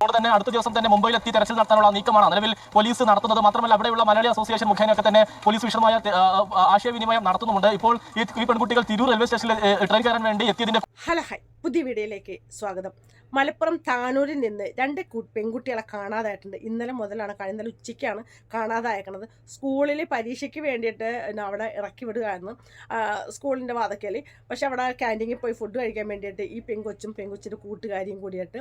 അതുകൊണ്ട് തന്നെ അടുത്ത ദിവസം തന്നെ മുംബൈയിൽ എത്തി തെരച്ചിൽ നടത്താനുള്ള നീക്കമാണ്. നിലവിൽ പോലീസ് നടത്തുന്നത് മാത്രമല്ല അവിടെയുള്ള മലയാളി അസോസിയേഷൻ മുഖേനയൊക്കെ തന്നെ പോലീസ് വിശദമായ ആശയവിനിമയം നടത്തുന്നുണ്ട്. ഇപ്പോൾ ഈ പെൺകുട്ടികൾ തിരൂർ റെയിൽവേ സ്റ്റേഷനിൽ ട്രെയിൻ കയറാൻ വേണ്ടി എത്തിയതിന്റെ ഹലോ ഹൈ. പുതിയ വീഡിയോയിലേക്ക് സ്വാഗതം. മലപ്പുറം താനൂരിൽ നിന്ന് രണ്ട് പെൺകുട്ടികളെ കാണാതായിട്ടുണ്ട്. ഇന്നലെ മുതലാണ് കഴിഞ്ഞ ഉച്ചയ്ക്കാണ് കാണാതായേക്കണത്. സ്കൂളിൽ പരീക്ഷയ്ക്ക് വേണ്ടിയിട്ട് അവിടെ ഇറക്കി വിടുകയായിരുന്നു. സ്കൂളിന്റെ വാതക്കൽ പക്ഷെ അവിടെ ക്യാന്റീനിൽ പോയി ഫുഡ് കഴിക്കാൻ വേണ്ടിയിട്ട് ഈ പെങ്കൊച്ചും പെങ്കൊച്ചിന്റെ കൂട്ടുകാരിയും കൂടിയിട്ട്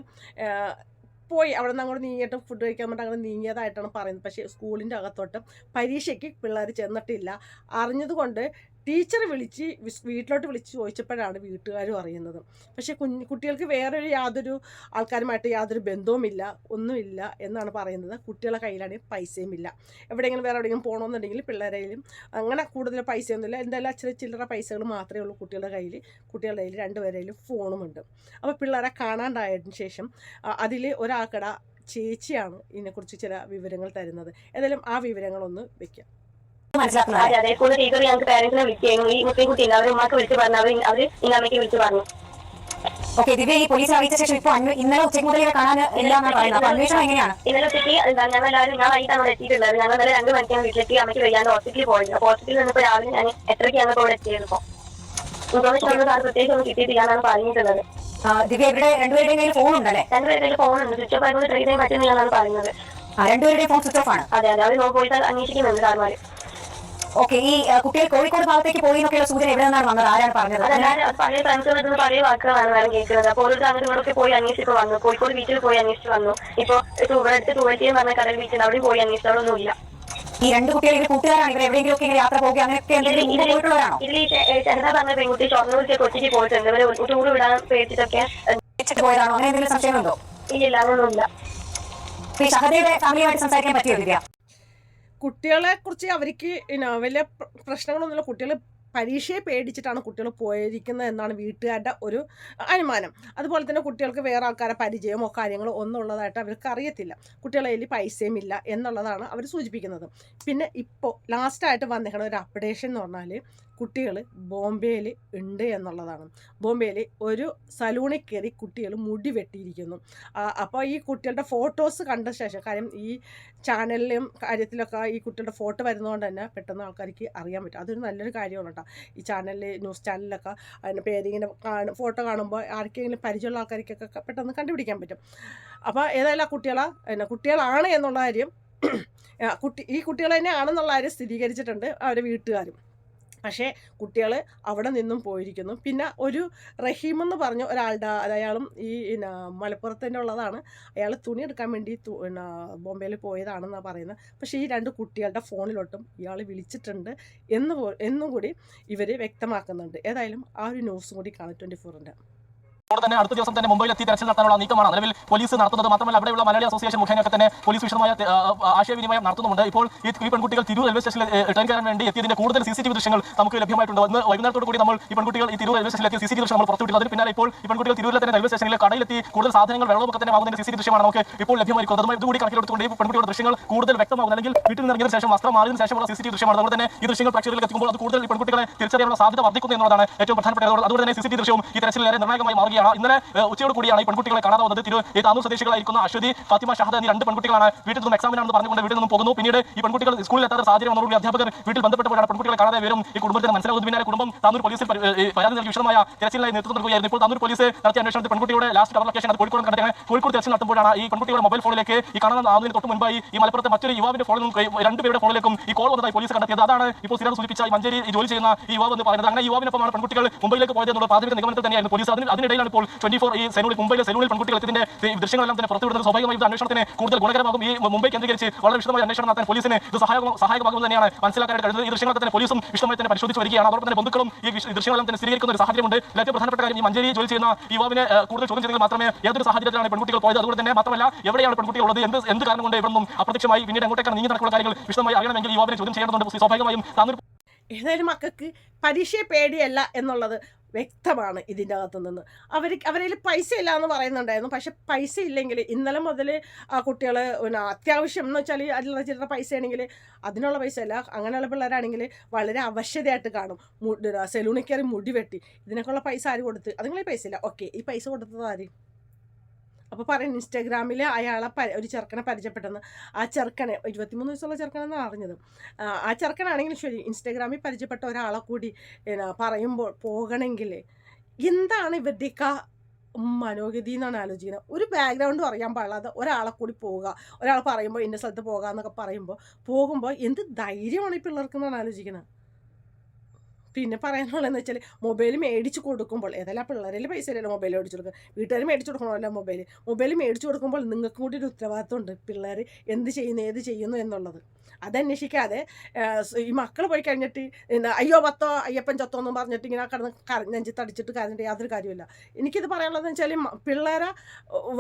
പോയി അവിടെ നിന്ന് അങ്ങോട്ട് നീങ്ങിയിട്ട് ഫുഡ് കഴിക്കാൻ വേണ്ടി അങ്ങനെ നീങ്ങിയതായിട്ടാണ് പറയുന്നത്. പക്ഷേ സ്കൂളിന്റെ അകത്തോട്ട് പരീക്ഷയ്ക്ക് പിള്ളേർ ചെന്നിട്ടില്ല. അറിഞ്ഞതുകൊണ്ട് ടീച്ചർ വിളിച്ച് വീട്ടിലോട്ട് വിളിച്ച് ചോദിച്ചപ്പോഴാണ് വീട്ടുകാരും അറിയുന്നത്. പക്ഷേ കുഞ്ഞ് കുട്ടികൾക്ക് വേറൊരു യാതൊരു ആൾക്കാരുമായിട്ട് യാതൊരു ബന്ധവുമില്ല ഒന്നുമില്ല എന്നാണ് പറയുന്നത്. കുട്ടികളുടെ കയ്യിലാണെങ്കിൽ പൈസയും ഇല്ല. എവിടെയെങ്കിലും വേറെ എവിടെയെങ്കിലും പോകണമെന്നുണ്ടെങ്കിൽ പിള്ളേരെയും അങ്ങനെ കൂടുതൽ പൈസയൊന്നുമില്ല. എന്തായാലും ചില ചില്ലറ പൈസകൾ മാത്രമേ ഉള്ളൂ കുട്ടികളുടെ കയ്യിൽ. കുട്ടികളുടെ കയ്യിൽ രണ്ടുപേരെയും ഫോണുമുണ്ട് അപ്പോൾ പിള്ളേരെ കാണാണ്ടായതിനു ശേഷം അതിൽ ഒരാൾക്കട ചേച്ചിയാണ് ഇതിനെക്കുറിച്ച് ചില വിവരങ്ങൾ തരുന്നത്. ഏതായാലും ആ വിവരങ്ങളൊന്ന് മനസ്സിലാക്കുന്നത് അതെ അതെ. സ്കൂളിൽ ടീച്ചർ ഞങ്ങൾക്ക് പാരന്റ്സിനെ വിളിച്ചു ഈ മുസ്ലിം കുട്ടി അവർ ഉമ്മക്ക് വിളിച്ച് പറഞ്ഞു അവർ അവർ ഇന്നമ്മയ്ക്ക് വിളിച്ച് പറഞ്ഞു. ഓക്കെ ദിവ്യ ഈ പോലീസ് അറിയിച്ച ശേഷം ഇപ്പൊ ഇന്നലെ ഉച്ചയ്ക്ക് മുതൽ ഇവരെ കാണാൻ ഇല്ല എന്നാണ് പറയുന്നത്. അപ്പൊ അന്വേഷണം എങ്ങനെയാണ്? ഇന്നലെ ഉച്ചയ്ക്ക് ഞങ്ങൾ എല്ലാവരും ഞാൻ വൈകിട്ടാണ് ഇവിടെ എത്തിയിട്ടുള്ളത്. ഞങ്ങൾ ഇന്നലെ രണ്ട് മണിക്കാണ് വീട്ടിലെത്തി. അമ്മയ്ക്ക് വയ്യാണ്ട് ഹോസ്പിറ്റലിൽ പോയത് അപ്പോൾ ഹോസ്പിറ്റലിൽ നിന്നപ്പോൾ രാവിലെ ഞാൻ എത്രയ്ക്ക് ഞങ്ങൾക്ക് ഇവിടെ എത്തിയിരുന്നു ഇൻഫോർമേഷൻ ഒന്നും സാർ പ്രത്യേകിച്ച് ഒന്നും കിട്ടിയിട്ടില്ല എന്നാണ് പറഞ്ഞിട്ടുള്ളത്. ദിവ്യ ഇവരുടെ രണ്ടുപേരുടെയും കയ്യിൽ ഫോൺ ഉണ്ടല്ലേ? രണ്ടുപേരുടെ ഫോൺ ഉണ്ട്. സ്വിച്ച് ഓഫ് ആയതുകൊണ്ട് ട്രീറ്റ് ചെയ്യാൻ പറ്റുന്നില്ല പറയുന്നത്. രണ്ടുപേരുടെയും ഫോൺ സ്വിച്ച് ഓഫ് ആണ്. അതെ അതെ. അവർ പോയിട്ട് അന്വേഷിക്കുന്നുണ്ട് സാർമാർ ഓക്കെ ഈ കുട്ടികൾ കോഴിക്കോട് ഭാഗത്തേക്ക് പോയി എന്നൊക്കെയുള്ള സൂചന എവിടെ നിന്നാണ് വന്നത്? ആരാണ് പറഞ്ഞത്? പഴയ നിന്ന് പഴയ വാക്കുകളാണ് കേൾക്കുന്നത്. അപ്പോൾ ഓരോരുത്തർ അങ്ങോട്ട് പോയി അന്വേഷിച്ചിട്ട് വന്നു. കോഴിക്കോട് ബീച്ചിൽ പോയി അന്വേഷിച്ച് വന്നു. ഇപ്പൊ അടുത്ത് എന്ന് പറഞ്ഞ കടൽ ബീച്ചിൽ അവിടെ പോയി അന്വേഷിച്ചു അവിടെ ഒന്നുമില്ല. ഈ രണ്ട് കുട്ടികൾ ഇവർ കൂട്ടുകാരാണ്. ഇവർ എവിടെയെങ്കിലും ഒക്കെ ഇങ്ങനെ യാത്ര പോകുക അങ്ങനെയൊക്കെ എന്തെങ്കിലും മുമ്പ് പോയിട്ടുള്ളവരാണോ? ഇല്ല ചേട്ടൻ പറഞ്ഞ പെൺകുട്ടി ഷൊർണൂർക്ക് കൊച്ചിക്ക് പോയിട്ടുണ്ട്. ഇവർ ടൂർ വിടാൻ പേടിച്ചിട്ടൊക്കെ പോയതാണോ? അങ്ങനെ എന്തെങ്കിലും സംശയമുണ്ടോ ഇല്ല ഈ ഷഹദയുടെ ഫാമിലിയുമായിട്ട് സംസാരിക്കാൻ പറ്റിയോ കുട്ടികളെ കുറിച്ച് അവർക്ക് വലിയ പ്രശ്നങ്ങളൊന്നുമില്ല. കുട്ടികൾ പരീക്ഷയെ പേടിച്ചിട്ടാണ് കുട്ടികൾ പോയിരിക്കുന്നത് എന്നാണ് വീട്ടുകാരുടെ ഒരു അനുമാനം. അതുപോലെ തന്നെ കുട്ടികൾക്ക് വേറെ ആൾക്കാരെ പരിചയമോ കാര്യങ്ങളോ ഒന്നും ഉള്ളതായിട്ട് അവർക്ക് അറിയത്തില്ല. കുട്ടികളെ കയ്യിൽ പൈസയും ഇല്ല എന്നുള്ളതാണ് അവർ സൂചിപ്പിക്കുന്നത്. പിന്നെ ഇപ്പോൾ ലാസ്റ്റായിട്ട് വന്നിരിക്കുന്ന ഒരു അപ്ഡേഷൻ എന്ന് പറഞ്ഞാൽ കുട്ടികൾ ബോംബെയിൽ ഉണ്ട് എന്നുള്ളതാണ്. ബോംബെയിൽ ഒരു സലൂണിൽ കയറി കുട്ടികൾ മുടി വെട്ടിയിരിക്കുന്നു. അപ്പോൾ ഈ കുട്ടികളുടെ ഫോട്ടോസ് കണ്ട ശേഷം കാര്യം ഈ ചാനലിലും കാര്യത്തിലൊക്കെ ഈ കുട്ടികളുടെ ഫോട്ടോ വരുന്നതുകൊണ്ട് തന്നെ പെട്ടെന്ന് ആൾക്കാർക്ക് അറിയാൻ പറ്റും. അതൊരു നല്ലൊരു കാര്യമാണ് കേട്ടോ. ഈ ചാനലിൽ ന്യൂസ് ചാനലിലൊക്കെ അതിന്റെ പേരിങ്ങനെ കാണും ഫോട്ടോ കാണുമ്പോൾ ആർക്കെങ്കിലും പരിചയമുള്ള ആൾക്കാർക്കൊക്കെ പെട്ടെന്ന് കണ്ടുപിടിക്കാൻ പറ്റും. അപ്പോൾ ഏതായാലും ആ കുട്ടികളെ പിന്നെ കുട്ടികളാണ് എന്നുള്ള കാര്യം കുട്ടി ഈ കുട്ടികൾ തന്നെ ആണെന്നുള്ള കാര്യം സ്ഥിരീകരിച്ചിട്ടുണ്ട് അവരുടെ വീട്ടുകാരും. പക്ഷേ കുട്ടികൾ അവിടെ നിന്നും പോയിരിക്കുന്നു. പിന്നെ ഒരു റഹീം എന്ന് പറഞ്ഞ ഒരാളുടെ അയാളും ഈ പിന്നെ തന്നെ ഉള്ളതാണ്. അയാൾ തുണി എടുക്കാൻ വേണ്ടി പിന്നെ ബോംബെയിൽ പോയതാണെന്നാണ് പറയുന്നത് പക്ഷേ ഈ രണ്ട് കുട്ടികളുടെ ഫോണിലോട്ടും ഇയാൾ വിളിച്ചിട്ടുണ്ട് എന്ന് എന്നും കൂടി ഇവർ വ്യക്തമാക്കുന്നുണ്ട്. ഏതായാലും ആ ഒരു ന്യൂസും കൂടി കാണും. ട്വന്റി ഫോറിന്റെ അതുകൊണ്ട് തന്നെ അടുത്ത ദിവസം തന്നെ മുംബൈയിൽ എത്തി തെരച്ചിൽ നടത്താനുള്ള നീക്കമാണ്. നിലവിൽ പോലീസ് നടത്തുന്നത് മാത്രമല്ല അവിടെയുള്ള മലയാളി അസോസിയേഷൻ മുഖേനയൊക്കെ തന്നെ പോലീസ് വിശദമായ ആശയവിനിമയം നടത്തുന്നുണ്ട് ഇപ്പോൾ ഈ പെൺകുട്ടികൾ തിരൂർ റെയിൽവേ സ്റ്റേഷനിൽ ട്രെയിൻ കയറാൻ വേണ്ടി എത്തിയതിന്റെ കൂടുതൽ സി സി ടി വി ദൃശ്യങ്ങൾ നമുക്ക് ലഭ്യമായിട്ടുണ്ട്. ഇന്ന് വൈകുന്നേരത്തോട് കൂടി നമ്മൾ ഈ പെൺകുട്ടികൾ ഈ തിരൂർ റെയിൽവേ സ്റ്റേഷനിൽ എത്തിയ സി സി ടി ദൃശ്യം നമ്മൾ പുറത്തുവിട്ടു അതിന് പിന്നാലെ ഇപ്പോൾ ഈ പെൺകുട്ടികൾ തിരൂരിലെ തന്നെ റെയിൽവേ സ്റ്റേഷനിലെ കടയിലെത്തി കൂടുതൽ സാധനങ്ങൾ വെള്ളമൊക്കെ തന്നെ വാങ്ങുന്നതിന്റെ സി സി ദൃശ്യമാണ് നമുക്ക് ഇപ്പോൾ ലഭ്യമായിരിക്കുന്നത്. അതുമായി ഇതുകൂടി കണക്കിലെടുത്തുകൊണ്ട് ഈ പെൺകുട്ടിയുടെ ദൃശ്യങ്ങൾ കൂടുതൽ വ്യക്തമാകും. അല്ലെങ്കിൽ വീട്ടിൽ നിന്ന് ഇറങ്ങിയതിനു ശേഷം വസ്ത്രം മാറിയതിന് ശേഷമുള്ള സി സി ടി ദൃശ്യമാണ്. അതുകൊണ്ട് തന്നെ ഈ ദൃശ്യങ്ങൾ പ്രേക്ഷകരിലേക്ക് എത്തുമ്പോൾ അത് കൂടുതൽ ഈ പെൺകുട്ടികളെ തിരിച്ചറിയാനുള്ള സാധ്യത വർദ്ധിക്കുന്നു എന്നതാണ് ഏറ്റവും പ്രധാനപ്പെട്ട കാര്യം. അതുകൊണ്ട് തന്നെ സി സി ടി ദൃശ്യവും ഈ തെരച്ചിലേറെ നിർണായകമായി മാറുകയാണ്. ഇന്നലെ ഉച്ചയോട് കൂടിയാണ് ഈ പെൺകുട്ടികളെ കാണാതെ വന്നത്. തിരു ഈ താനൂർ സ്വദേശികളായിരിക്കുന്ന അശ്വതി ഫാത്തിമ ഷഹദ എന്നീ രണ്ട് പെൺകുട്ടികളാണ് വീട്ടിൽ നിന്നും എക്സാമിനാണെന്ന് പറഞ്ഞുകൊണ്ട് വീട്ടിൽ നിന്നും പോകുന്നു. പിന്നീട് ഈ പെൺകുട്ടികൾ സ്കൂളിൽ എത്താത്ത സാഹചര്യം വന്നതോടുകൂടി അധ്യാപകർ വീട്ടിൽ ബന്ധപ്പെട്ടപ്പോഴാണ് പെൺകുട്ടികളെ കാണാതെ വരും ഈ കുടുംബത്തിന് മനസ്സിലാകുന്നു. പിന്നാലെ കുടുംബം താനൂർ പോലീസിൽ പരാതി നൽകി വിശദമായ തിരച്ചിലായി നേതൃത്വം നൽകുകയായിരുന്നു. ഇപ്പോൾ താനൂർ പോലീസ് നടത്തിയ അന്വേഷണത്തിൽ പെൺകുട്ടിയുടെ ലാസ്റ്റ് കവർ ലൊക്കേഷൻ അത് കോഴിക്കോട് കണ്ടെത്തിയാണ്. കോഴിക്കോട് തെരച്ചിൽ നടത്തുമ്പോഴാണ് ഈ പെൺകുട്ടിയുടെ മൊബൈൽ ഫോണിലേക്ക് ഈ കാണുന്ന ആവുന്നതിന് തൊട്ട് മുൻപായി ഈ മലപ്പുറത്തെ മറ്റൊരു യുവാവിന്റെ ഫോണിൽ നിന്നും രണ്ടുപേരുടെ ഫോണിലേക്കും ഈ കോൾ വന്നതായി പോലീസ് കണ്ടെത്തിയത്. അതാണ് ഇപ്പോൾ സ്ഥിരം സൂചിപ്പിച്ച മഞ്ചേരി ജോലി ചെയ്യുന്ന യുവാവ് എന്ന് പറയുന്നത്. അങ്ങനെ യുവാവിനൊപ്പമാണ് പെൺകുട്ടികൾ മുംബൈയിലേക്ക് പോയത് എന്നുള്ള പ്രാഥമിക നിഗമനത്തിൽ തന്നെയായിരുന്നു. പോലീസ് അതിന് അതിനിടയിലാണ് ഇപ്പോൾ ട്വന്റി ഫോർ ഈ സെലൂണിൽ മുംബൈയിലെ സെലൂണിൽ പെൺകുട്ടികൾ എത്തിയതിന്റെ ദൃശ്യങ്ങളെല്ലാം തന്നെ പുറത്തുവിടുന്നത് സ്വാഭാവികമായും അന്വേഷണത്തിന് കൂടുതൽ ഗുണകരമാകും. ഈ മുംബൈ കേന്ദ്രീകരിച്ച് വളരെ വിശദമായി അന്വേഷണം നടത്താൻ പോലീസിന് ഇത് സഹായകം സഹായകമാകും തന്നെയാണ് മനസ്സിലാക്കാനായിട്ട് കഴിയുന്നത് ഈ ദൃശ്യങ്ങൾ തന്നെ പോലീസും വിശദമായി തന്നെ പരിശോധിച്ച് വരികയാണ്. അതോടൊപ്പം തന്നെ ബന്ധുക്കളും ഈ ദൃശ്യങ്ങളെല്ലാം തന്നെ സ്ഥിരീകരിക്കുന്ന ഒരു സാഹചര്യമുണ്ട്. ഏറ്റവും പ്രധാനപ്പെട്ട കാര്യം ഈ മഞ്ചേരി ജോലി ചെയ്യുന്ന യുവാവിനെ കൂടുതൽ ചോദ്യം ചെയ്തെങ്കിൽ മാത്രമേ ഏതൊരു സാഹചര്യത്തിലാണ് പെൺകുട്ടികൾ പോയത്. അതുകൊണ്ട് തന്നെ മാത്രമല്ല എവിടെയാണ് പെൺകുട്ടികൾ ഉള്ളത്? എന്ത് എന്ത് കാരണം കൊണ്ട് ഇവിടെ നിന്നും അപ്രത്യക്ഷമായി? പിന്നീട് അങ്ങോട്ടേക്കാണ് നീങ്ങി നടക്കുന്ന കാര്യങ്ങൾ വിശദമായി അറിയണമെങ്കിൽ യുവാവിനെ ചോദ്യം ചെയ്യേണ്ടതുണ്ട്. സ്വാഭാവികമായും താനൂർ ഏതായാലും മക്കൾക്ക് പരീക്ഷയെ പേടിയല്ല എന്നുള്ളത് വ്യക്തമാണ് ഇതിന്റെ അകത്തു നിന്ന് അവർ അവരിൽ പൈസ ഇല്ല എന്ന് പറയുന്നുണ്ടായിരുന്നു. പക്ഷെ പൈസ ഇല്ലെങ്കിൽ ഇന്നലെ മുതൽ ആ കുട്ടികൾ പിന്നെ അത്യാവശ്യം എന്ന് വെച്ചാൽ അതിലുള്ള ചില്ലറ പൈസ ആണെങ്കിൽ അതിനുള്ള പൈസ അല്ല അങ്ങനെയുള്ള പിള്ളേരാണെങ്കിൽ വളരെ അവശ്യതയായിട്ട് കാണും. സെലൂണിൽ കയറി മുടി വെട്ടി. ഇതിനൊക്കെയുള്ള പൈസ ആര് കൊടുത്ത്? അതുങ്ങളെ പൈസ ഇല്ല ഓക്കെ ഈ പൈസ കൊടുത്തത് ആര്? അപ്പോൾ പറയുന്നത് ഇൻസ്റ്റാഗ്രാമിൽ അയാളെ ഒരു ചെറുക്കനെ പരിചയപ്പെട്ടെന്ന്. ആ ചെറുക്കനെ ഇരുപത്തിമൂന്ന് വയസ്സുള്ള ചെറുക്കനെന്നാണ് അറിഞ്ഞത്. ആ, ചെറുക്കനാണെങ്കിലും ശരി ഇൻസ്റ്റാഗ്രാമിൽ പരിചയപ്പെട്ട ഒരാളെ കൂടി പറയുമ്പോൾ പോകണമെങ്കിൽ എന്താണ് ഇവരുടെയൊക്കെ മനോഗതി എന്നാണ് ആലോചിക്കുന്നത്. ഒരു ബാക്ക്ഗ്രൗണ്ടും അറിയാൻ പാടില്ലാതെ ഒരാളെ കൂടി പോവുക ഒരാൾ പറയുമ്പോൾ ഇന്ന സ്ഥലത്ത് പോകാമെന്നൊക്കെ പറയുമ്പോൾ പോകുമ്പോൾ എന്ത് ധൈര്യമാണ് ഈ പിള്ളേർക്ക് എന്നാണ് ആലോചിക്കുന്നത്. പിന്നെ പറയാനുള്ളതെന്ന് വെച്ചാൽ മൊബൈൽ മേടിച്ച് കൊടുക്കുമ്പോൾ ഏതായാലും ആ പിള്ളേരിൽ പൈസ ഇല്ലല്ലോ മൊബൈൽ മേടിച്ചു കൊടുക്കുക വീട്ടുകാർ മേടിച്ചു കൊടുക്കണമല്ലോ മൊബൈൽ മൊബൈൽ മേടിച്ചു കൊടുക്കുമ്പോൾ നിങ്ങൾക്കും കൂടി ഒരു ഉത്തരവാദിത്വമുണ്ട്. പിള്ളേർ എന്ത് ചെയ്യുന്നു ഏത് ചെയ്യുന്നു എന്നുള്ളത്. അതന്വേഷിക്കാതെ ഈ മക്കൾ പോയി കഴിഞ്ഞിട്ട് അയ്യോ പത്തോ അയ്യപ്പൻ ചത്തോ എന്നും പറഞ്ഞിട്ട് ഇങ്ങനെ കടന്ന് കര തടിച്ചിട്ട് കരഞ്ഞിട്ട് യാതൊരു കാര്യമില്ല എനിക്കിത് പറയാനുള്ളതെന്ന് വെച്ചാൽ പിള്ളേരെ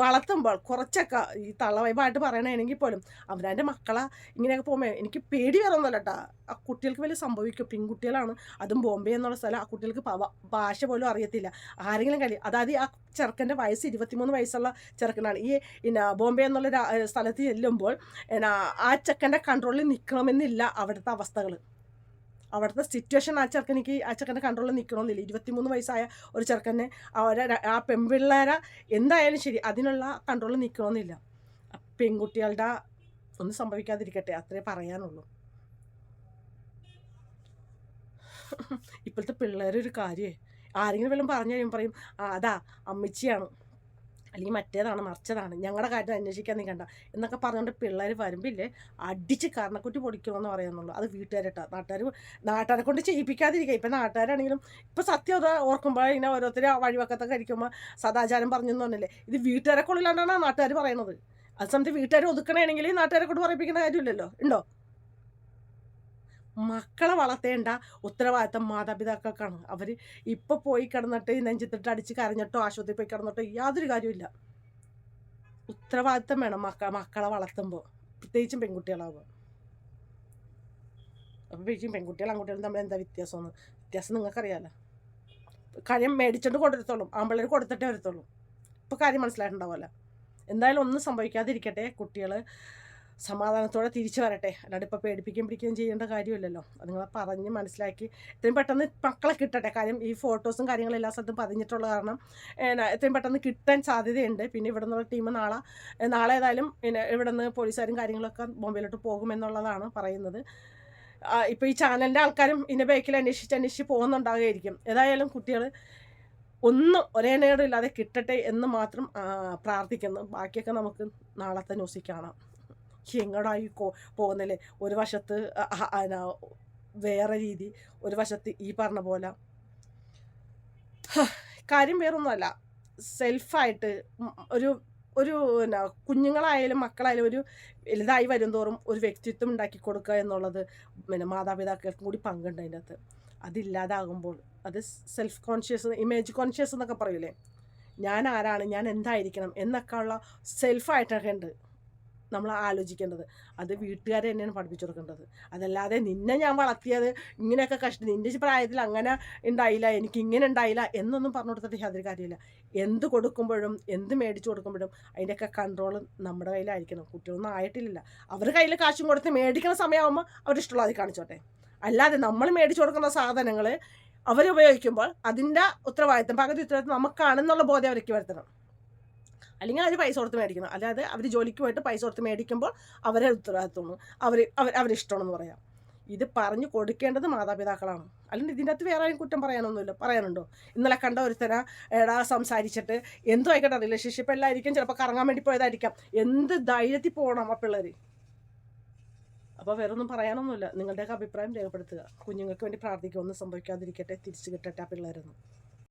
വളർത്തുമ്പോൾ കുറച്ചൊക്കെ ഈ തള്ളവൈബായിട്ട് പറയണമെങ്കിൽ പോലും അവരെ മക്കളെ ഇങ്ങനെയൊക്കെ പോകുമ്പോൾ എനിക്ക് പേടി വരുന്നല്ലോ കേട്ടോ ആ കുട്ടികൾക്ക് വലിയ സംഭവിക്കും. പെൺകുട്ടികളാണ്. അതും ബോംബെ എന്നുള്ള സ്ഥലം ആ കുട്ടികൾക്ക് ഭാഷ പോലും അറിയത്തില്ല. ആരെങ്കിലും കഴിയും അതായത് ആ ചെറുക്കന്റെ വയസ്സ് ഇരുപത്തിമൂന്ന് വയസ്സുള്ള ചെറുക്കനാണ്. ഈ പിന്നെ ബോംബെ എന്നുള്ള സ്ഥലത്ത് ചെല്ലുമ്പോൾ ആ ചെക്കന്റെ കൺട്രോളിൽ നിൽക്കണമെന്നില്ല അവിടുത്തെ അവസ്ഥകൾ അവിടുത്തെ സിറ്റുവേഷൻ ആ ചെറുക്കനിക്ക് ആ ചെറുക്കന്റെ കൺട്രോളിൽ നിൽക്കണമെന്നില്ല ഇരുപത്തിമൂന്ന് വയസ്സായ ഒരു ചെറുക്കനെ അവരെ ആ പെൺപിള്ളേരെ എന്തായാലും ശരി അതിനുള്ള കൺട്രോളിൽ നിൽക്കണമെന്നില്ല പെൺകുട്ടികളുടെ ഒന്നും സംഭവിക്കാതിരിക്കട്ടെ അത്രേ പറയാനുള്ളൂ. ഇപ്പോഴത്തെ പിള്ളേരൊരു കാര്യമേ ആരെങ്കിലും വല്ലതും പറഞ്ഞു കഴിയുമ്പോൾ പറയും അതാ അമ്മച്ചിയാണ്. അല്ലെങ്കിൽ മറ്റേതാണ് മറിച്ചതാണ്. ഞങ്ങളുടെ കാര്യം അന്വേഷിക്കാൻ നിൽക്കണ്ട എന്നൊക്കെ പറഞ്ഞുകൊണ്ട് പിള്ളേർ വരുമ്പില്ലേ അടിച്ച് കർണക്കുറ്റി പൊടിക്കുമെന്ന് പറയുന്നുള്ളൂ. അത് വീട്ടുകാരട്ടാ. നാട്ടുകാർ നാട്ടുകാരെ കൊണ്ട് ചെയ്യിപ്പിക്കാതിരിക്കുക. ഇപ്പം നാട്ടുകാരാണെങ്കിലും ഇപ്പം സത്യം അത് ഓർക്കുമ്പോൾ ഇങ്ങനെ ഓരോരുത്തർ വഴിവക്കത്തൊക്കെ കഴിക്കുമ്പോൾ സദാചാരം പറഞ്ഞു എന്ന് പറഞ്ഞില്ലേ. ഇത് വീട്ടുകാരെ കൊള്ളില്ലാണ്ടാണ് നാട്ടുകാർ പറയുന്നത് അത് സമയത്ത് വീട്ടുകാർ ഒതുക്കണമെങ്കിൽ നാട്ടുകാരെ കൊണ്ട് പറയിപ്പിക്കേണ്ട കാര്യമില്ലല്ലോ. ഉണ്ടോ? മക്കളെ വളർത്തേണ്ട ഉത്തരവാദിത്തം മാതാപിതാക്കൾക്കാണ്. അവർ ഇപ്പോൾ പോയി കിടന്നിട്ട് നെഞ്ചത്തിട്ട് അടിച്ച് കരഞ്ഞിട്ടോ ആശുപത്രി പോയി കിടന്നിട്ടോ യാതൊരു കാര്യമില്ല ഉത്തരവാദിത്തം വേണം മക്ക മക്കളെ വളർത്തുമ്പോൾ പ്രത്യേകിച്ചും പെൺകുട്ടികളാവുമ്പോൾ അപ്പോൾ പ്രത്യേകിച്ചും പെൺകുട്ടികളും ആൺകുട്ടികളും തമ്മിൽ എന്താ വ്യത്യാസമെന്ന്? വ്യത്യാസം നിങ്ങൾക്കറിയാലോ. കാര്യം മേടിച്ചിട്ട് കൊടുത്തോളും ആമ്പിള്ളേർ കൊടുത്തിട്ടേ വരത്തുള്ളൂ. ഇപ്പോൾ കാര്യം മനസ്സിലായിട്ടുണ്ടാവുമല്ലോ. എന്തായാലും ഒന്നും സംഭവിക്കാതിരിക്കട്ടെ കുട്ടികൾ സമാധാനത്തോടെ തിരിച്ചു വരട്ടെ. അല്ലാണ്ട് ഇപ്പോൾ പേടിപ്പിക്കുകയും പിടിക്കുകയും ചെയ്യേണ്ട കാര്യമില്ലല്ലോ. അത് നിങ്ങളെ പറഞ്ഞ് മനസ്സിലാക്കി. എത്രയും പെട്ടെന്ന് മക്കളെ കിട്ടട്ടെ. കാര്യം ഈ ഫോട്ടോസും കാര്യങ്ങളും എല്ലാ സ്ഥലത്തും പതിഞ്ഞിട്ടുള്ള കാരണം എത്രയും പെട്ടെന്ന് കിട്ടാൻ സാധ്യതയുണ്ട്. പിന്നെ ഇവിടെ നിന്നുള്ള ടീം നാളെ നാളെ ഏതായാലും പിന്നെ ഇവിടെ നിന്ന് പോലീസുകാരും കാര്യങ്ങളൊക്കെ ബോംബെയിലോട്ട് പോകുമെന്നുള്ളതാണ് പറയുന്നത്. ഇപ്പോൾ ഈ ചാനലിന്റെ ആൾക്കാരും ഇതിന്റെ ബാക്കിൽ അന്വേഷിച്ച് അന്വേഷിച്ച് പോകുന്നുണ്ടാകുമായിരിക്കും ഏതായാലും കുട്ടികൾ ഒന്നും ഒരേ നേരം ഇല്ലാതെ കിട്ടട്ടെ എന്ന് മാത്രം പ്രാർത്ഥിക്കുന്നു. ബാക്കിയൊക്കെ നമുക്ക് നാളത്തെ ന്യൂസിൽ കാണാം. എങ്ങോട്ടായി പോകുന്നല്ലേ? പോകുന്നില്ലേ ഒരു വശത്ത് വേറെ രീതി ഒരു വശത്ത് ഈ പറഞ്ഞ പോലെ. കാര്യം വേറൊന്നുമല്ല. സെൽഫായിട്ട് ഒരു ഒരു എന്നാ കുഞ്ഞുങ്ങളായാലും മക്കളായാലും ഒരു വലുതായി വരുംതോറും ഒരു വ്യക്തിത്വം ഉണ്ടാക്കി കൊടുക്കുക എന്നുള്ളത് പിന്നെ മാതാപിതാക്കൾക്കും കൂടി പങ്കുണ്ട് അതിന്റെ അകത്ത് അതില്ലാതാകുമ്പോൾ അത് സെൽഫ് കോൺഷ്യസ് ഇമേജ് കോൺഷ്യസ് എന്നൊക്കെ പറയൂലേ? ഞാൻ ആരാണ്? ഞാൻ എന്തായിരിക്കണം? എന്നൊക്കെ ഉള്ള സെൽഫായിട്ടൊക്കെ ഉണ്ട് നമ്മൾ ആലോചിക്കേണ്ടത്. അത് വീട്ടുകാരെ തന്നെയാണ് പഠിപ്പിച്ചു കൊടുക്കേണ്ടത്. അതല്ലാതെ നിന്നെ ഞാൻ വളർത്തിയത് ഇങ്ങനെയൊക്കെ കഷ്ടം നിന്റെ പ്രായത്തിൽ അങ്ങനെ ഉണ്ടായില്ല എനിക്ക് ഇങ്ങനെ ഉണ്ടായില്ല എന്നൊന്നും പറഞ്ഞു കൊടുത്തിട്ട് യാതൊരു കാര്യമില്ല എന്ത് കൊടുക്കുമ്പോഴും എന്ത് മേടിച്ചു കൊടുക്കുമ്പോഴും അതിന്റെയൊക്കെ കൺട്രോൾ നമ്മുടെ കയ്യിലായിരിക്കണം. കുട്ടികളൊന്നും ആയിട്ടില്ല അവർ കയ്യിൽ കാശും കൊടുത്ത് മേടിക്കുന്ന സമയമാകുമ്പോൾ അവരിഷ്ടമുള്ള അത് കാണിച്ചോട്ടെ. അല്ലാതെ നമ്മൾ മേടിച്ചു കൊടുക്കുന്ന സാധനങ്ങൾ അവരുപയോഗിക്കുമ്പോൾ അതിന്റെ ഉത്തരവാദിത്തം പകുതി ഉത്തരവാദിത്തം നമുക്കാണെന്നുള്ള ബോധം അവർക്ക് വരുത്തണം. അല്ലെങ്കിൽ അവർ പൈസ കൊടുത്ത് മേടിക്കണം. അല്ലാതെ അവർ ജോലിക്ക് പോയിട്ട് പൈസ കൊടുത്ത് മേടിക്കുമ്പോൾ അവരെ ഉത്തരവാദിത്തമാണ് അവർ അവർ അവരിഷ്ടമാണെന്ന് പറയാം. ഇത് പറഞ്ഞു കൊടുക്കേണ്ടത് മാതാപിതാക്കളാണ്. അല്ലെങ്കിൽ ഇതിന്റെ അകത്ത് വേറെ ആരും കുറ്റം പറയാനൊന്നുമില്ല. പറയാനുണ്ടോ? ഇന്നലെ കണ്ട ഒരുത്തന എടാ സംസാരിച്ചിട്ട് എന്തോ ആയിക്കോട്ടെ റിലേഷൻഷിപ്പ് എല്ലായിരിക്കും ചിലപ്പോൾ കറങ്ങാൻ വേണ്ടി പോയതായിരിക്കാം. എന്ത് ധൈര്യത്തിൽ പോകണം ആ പിള്ളേർ അപ്പോൾ വേറെ ഒന്നും പറയാനൊന്നുമില്ല. നിങ്ങളുടെയൊക്കെ അഭിപ്രായം രേഖപ്പെടുത്തുക. കുഞ്ഞുങ്ങൾക്ക് വേണ്ടി പ്രാർത്ഥിക്കുക. ഒന്നും സംഭവിക്കാതിരിക്കട്ടെ. തിരിച്ചു കിട്ടട്ടെ ആ പിള്ളേരൊന്നും.